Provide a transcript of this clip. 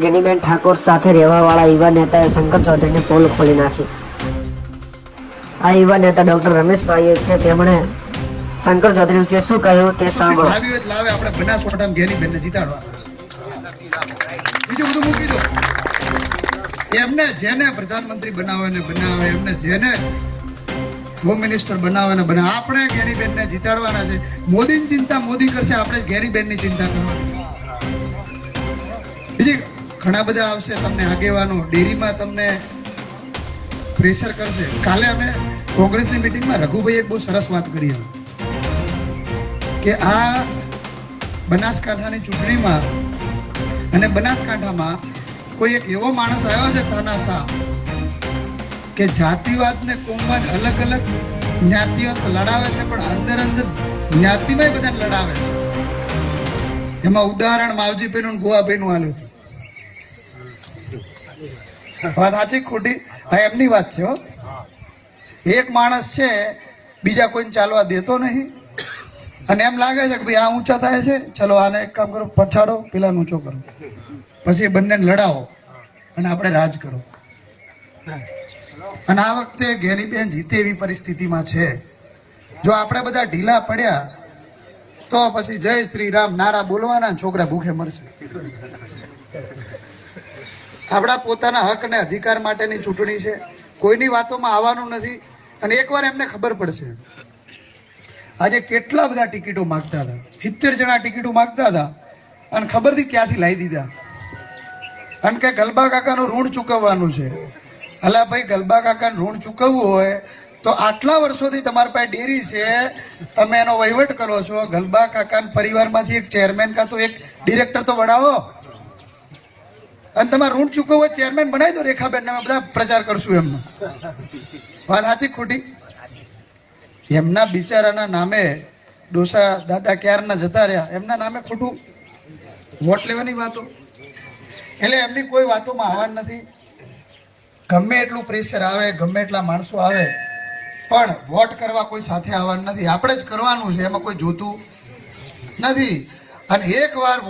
ગેનીબેન ઠાકોર સાથે રહેવાવાળા યુવા નેતાએ શંકર ચૌધરીને પોલ ખોલી નાખી. આ યુવા નેતા ડોક્ટર રમેશભાઈએ છે તેમણે શંકર ચૌધરી વિશે શું કહ્યું તે સાંભળો. લાવે આપણે બનાસકાંઠામાં ઘેરી જીતાડવાના બીજું બધું મૂકી દો. એમને જેને પ્રધાનમંત્રી બનાવે ને બનાવે એમને જેને હોમ મિનિસ્ટર બનાવે ને બનાવે આપણે ઘેરી બેનને જીતાડવાના છે. મોદીની ચિંતા મોદી કરશે આપણે ઘેરી બેનની ચિંતા કરવાની છે. ઘણા બધા આવશે તમને આગેવાનો. ડેરીમાં તમને પ્રેશર કરશે. કાલે અમે કોંગ્રેસની મિટિંગમાં રઘુભાઈ એક બહુ સરસ વાત કરી કે આ બનાસકાંઠાની ચૂંટણીમાં અને બનાસકાંઠામાં કોઈ એક એવો માણસ આવ્યો છે તાનાશાહ કે જાતિવાદ ને કોમવાદ અલગ અલગ જ્ઞાતિઓ તો લડાવે છે, પણ અંદર અંદર જ્ઞાતિમાં બધાને લડાવે છે. એમાં ઉદાહરણ માવજીભાઈનું ગોવાભાઈનું આલ્યું હતું. વાત સાચી ખોટી? હા, એમની વાત છે, હો. એક માણસ છે, બીજા કોઈને ચાલવા દેતો નહીં. અને એમ લાગે છે કે ભાઈ આ ઊંચા થાય છે. ચલો, આને એક કામ કરો, પછાડો પેલા ઊંચો કરો. પછી એ બંનેને લડાવો. અને આપણે રાજ કરો. અને આ વખતે ઘેરીબેન જીતે એવી પરિસ્થિતિમાં છે. જો આપણે બધા ઢીલા પડ્યા, તો પછી જય શ્રી રામ. નારા બોલવાના છોકરા ભૂખે મરશે. આપણા પોતાના હક અને અધિકાર માટેની ચૂંટણી છે. કોઈની વાતોમાં આવવાનું નથી. અને એકવાર એમને ખબર પડશે. આજે કેટલા બધા ટિકિટો માગતા હતા. સિત્તેર જણા ટિકિટો માગતા હતા. અને ખબરથી ક્યાંથી લાવી દીધા? કારણ કે ગલબા કાકાનું ઋણ ચૂકવવાનું છે. અલા ભાઈ, ગલબા કાકાનું ઋણ ચૂકવવું હોય તો આટલા વર્ષોથી તમારી પાસે ડેરી છે. તમે એનો વહીવટ કરો છો. ગલબા કાકાના પરિવારમાંથી એક ચેરમેન કાં તો એક ડિરેક્ટર તો બનાવો અને તમારે ઋણ ચૂકવવો ચેરમેન બનાવી દો રેખાબેન અમે બધા પ્રચાર કરશું એમનો. વાત સાચી ખોટી? એમના બિચારાના નામે ડોસા દાદા ક્યારના જતા રહ્યા? એમના નામે ખોટું? વોટ લેવાની વાતો? એટલે એમની કોઈ વાતોમાં આવવાનું નથી. ગમે એટલું પ્રેશર આવે, ગમે એટલા માણસો આવે, પણ વોટ કરવા કોઈ સાથે આવવાનું નથી. આપણે જ કરવાનું છે, એમાં કોઈ જોતું નથી. અને એકવાર